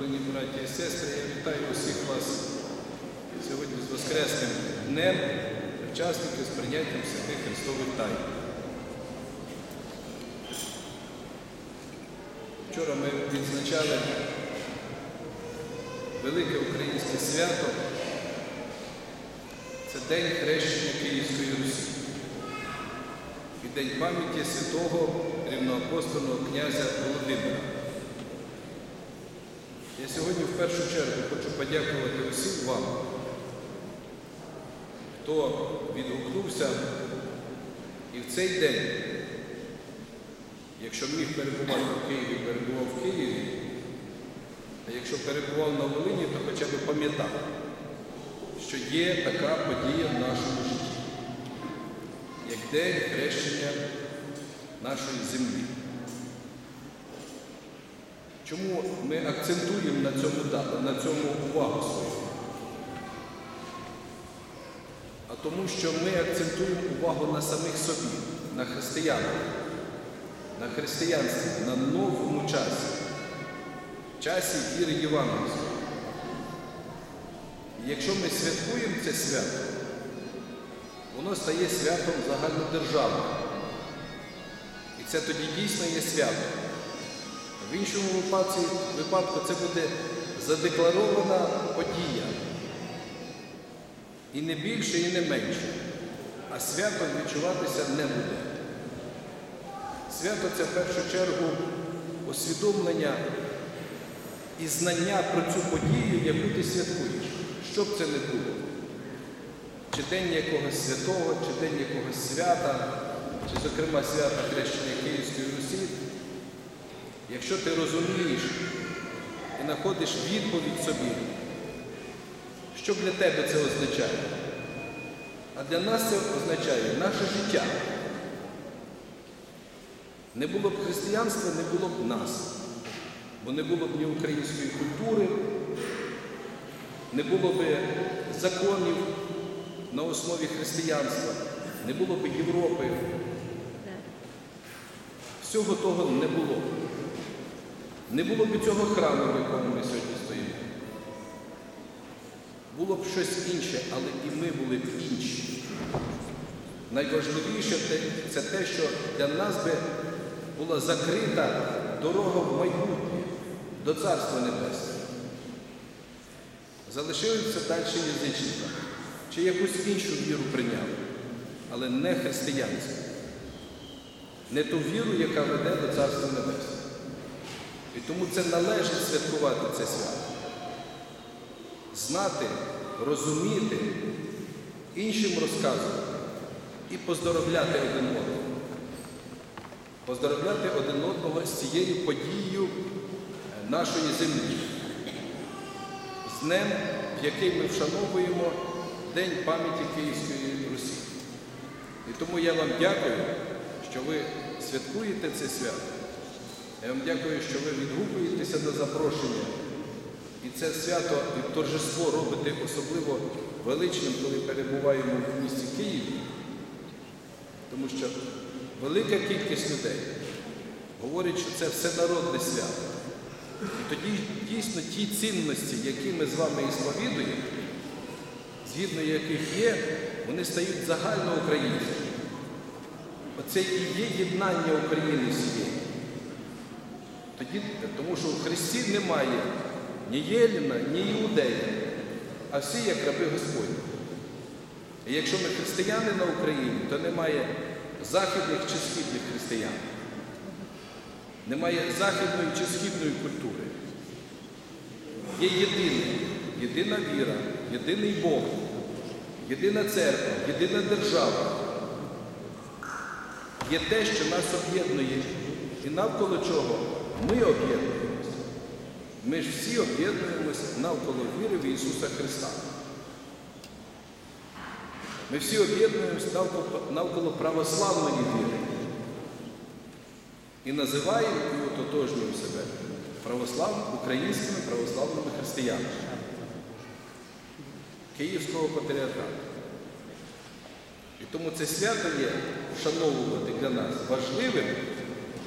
Улюблені браті і сестри, я вітаю усіх вас сьогодні з Воскресним днем, учасників з прийняттям святих Христових тайн. Вчора ми відзначали велике українське свято. Це День хрещення Київської Русі і День пам'яті святого рівноапостольного князя Володимира. Я сьогодні в першу чергу хочу подякувати усім вам, хто відгукнувся і в цей день, якщо міг перебувати в Києві, перебував в Києві, а якщо перебував на Волині, то хоча б пам'ятав, що є така подія в нашому житті, як День хрещення нашої землі. Чому ми акцентуємо на цьому, на цьому увагу свою? А тому, що ми акцентуємо увагу на самих собі, на християнах, на християнстві, на новому часі, часі віри Євангельської. Якщо ми святкуємо це свято, воно стає святом загальнодержавним. І це тоді дійсно є свято. В іншому випадку, випадку це буде задекларована подія. І не більше, і не менше. А свято відчуватися не буде. Свято це в першу чергу усвідомлення і знання про цю подію, яку ти святкуєш. Що б це не було. Чи день якогось святого, чи день якогось свята, чи, зокрема, свята Хрещення Київської Русі. Якщо ти розумієш і знаходиш відповідь собі, що для тебе це означає? А для нас це означає наше життя. Не було б християнства, не було б нас, бо не було б ні української культури, не було б законів на основі християнства, не було б Європи. Всього того не було. Не було б цього храму, в якому ми сьогодні стоїмо. Було б щось інше, але і ми були б інші. Найважливіше це те, що для нас би була закрита дорога в майбутнє до Царства Небесного. Залишилися далі язичника, чи якусь іншу віру прийняли, але не християнську. Не ту віру, яка веде до Царства Небесного. І тому це належить святкувати це свято. Знати, розуміти, іншим розказувати і поздоровляти один одного. Поздоровляти один одного з цією подією е, нашої землі. З днем, в який ми вшановуємо День пам'яті Київської Русі. І тому я вам дякую, що ви святкуєте це свято. Я вам дякую, що ви відгукуєтеся на запрошення. І це свято і торжество робите особливо величним, коли перебуваємо в місті Києві. Тому що велика кількість людей говорить, що це всенародне свято. І тоді дійсно ті цінності, які ми з вами і сповідуємо, згідно яких є, вони стають загальноукраїнськими. Оце і є єднання України всієї. Тоді, тому що в Христі немає ні Єліна, ні Іудея, а всі як раби Господні. І якщо ми християни на Україні, то немає західних чи східних християн. Немає західної чи східної культури. Є єдине, єдина віра, єдиний Бог, єдина церква, єдина держава. Є те, що нас об'єднує, і навколо чого ми об'єднуємося. Ми ж всі об'єднуємося навколо віри в Ісуса Христа. Ми всі об'єднуємося навколо, навколо православної віри. І називаємо і ототожнюємо себе православ... українськими православними християнами Київського патріархату. І тому це свято є вшановувати для нас важливим,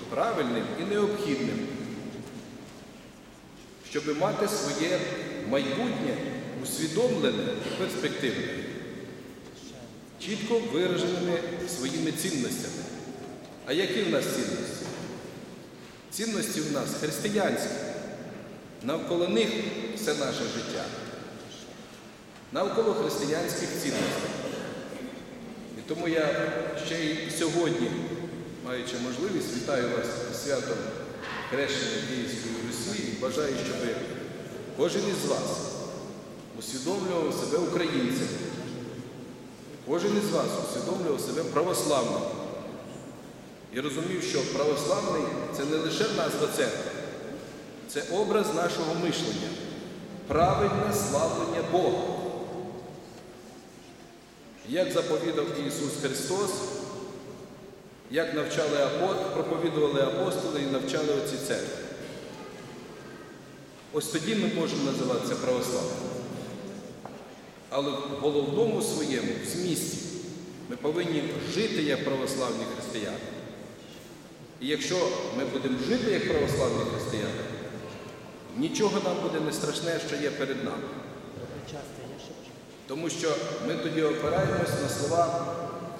правильним і необхідним, щоб мати своє майбутнє усвідомлене і перспективне, чітко вираженими своїми цінностями. А які в нас цінності? Цінності в нас християнські. Навколо них все наше життя. Навколо християнських цінностей. І тому я ще й сьогодні, маючи можливість, вітаю вас з святом Хрещення Київської Русі і бажаю, щоб кожен із вас усвідомлював себе українцем. Кожен із вас усвідомлював себе православним. І розумів, що православний це не лише назва церкви, це образ нашого мишлення, правильне славлення Бога. Як заповідав Ісус Христос, як навчали апостоли, проповідували апостоли і навчали оці церкви. Ось тоді ми можемо називатися православними. Але в головному своєму в змісті ми повинні жити як православні християни. І якщо ми будемо жити як православні християни, нічого нам буде не страшне, що є перед нами. Тому що ми тоді опираємось на слова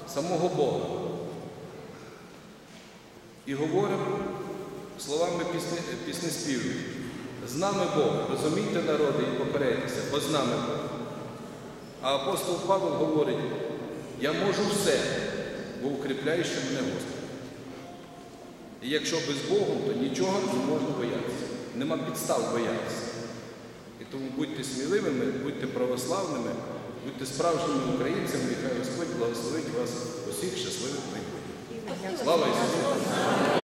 самого Бога і говоримо словами пісні, пісні співів. З нами Бог, розумійте народи і попередьтеся, бо з нами Бог. А апостол Павло говорить, я можу все, бо укріпляю, що мене Господь. І якщо без Богу, то нічого не можна боятися. Нема підстав боятися. І тому будьте сміливими, будьте православними, будьте справжніми українцями, і хай Господь благословить вас усіх щасливих майбутніх. Слава Ісусу!